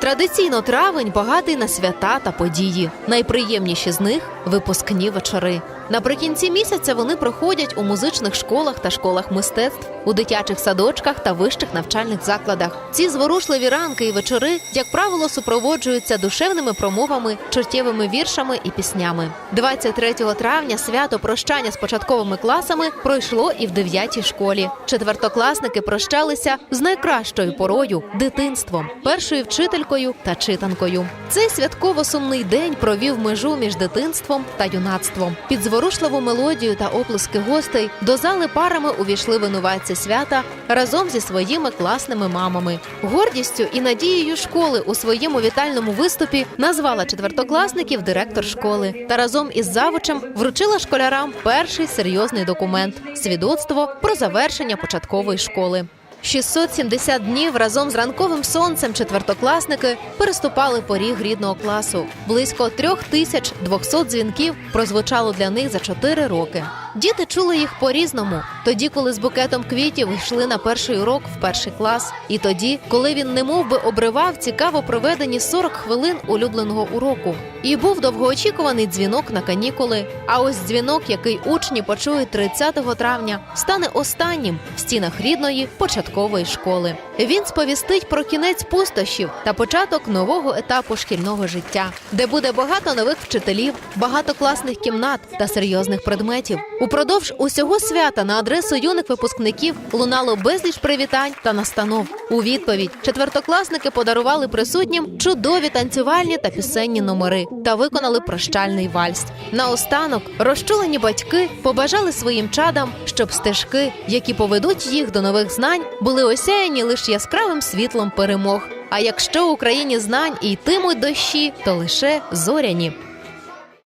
Традиційно травень багатий на свята та події. Найприємніші з них випускні вечори. Наприкінці місяця вони проходять у музичних школах та школах мистецтв, у дитячих садочках та вищих навчальних закладах. Ці зворушливі ранки і вечори, як правило, супроводжуються душевними промовами, чуттєвими віршами і піснями. 23 травня свято прощання з початковими класами пройшло і в 9 школі. Четвертокласники прощалися з найкращою порою дитинством, першою вчителькою та читанкою. Цей святково сумний день провів межу між дитинством та юнацтвом. Під зворушливу мелодію та оплески гостей до зали парами увійшли винуватці свята разом зі своїми класними мамами. Гордістю і надією школи у своєму вітальному виступі назвала четвертокласників директор школи та разом із завучем вручила школярам перший серйозний документ свідоцтво про завершення початкової школи. 670 днів разом з ранковим сонцем четвертокласники переступали поріг рідного класу. Близько 3200 дзвінків прозвучало для них за 4 роки. Діти чули їх по-різному. Тоді, коли з букетом квітів йшли на перший урок в перший клас, і тоді, коли він немов би обривав цікаво проведені 40 хвилин улюбленого уроку. І був довгоочікуваний дзвінок на канікули. А ось дзвінок, який учні почують 30 травня, стане останнім в стінах рідної початкової школи. Він сповістить про кінець пустощів та початок нового етапу шкільного життя, де буде багато нових вчителів, багато класних кімнат та серйозних предметів. Упродовж усього свята на адресу юних випускників лунало безліч привітань та настанов. У відповідь четвертокласники подарували присутнім чудові танцювальні та пісенні номери та виконали прощальний вальс. Наостанок розчулені батьки побажали своїм чадам, щоб стежки, які поведуть їх до нових знань, були осяяні лише яскравим світлом перемог. А якщо в Україні знань і йтимуть дощі, то лише зоряні.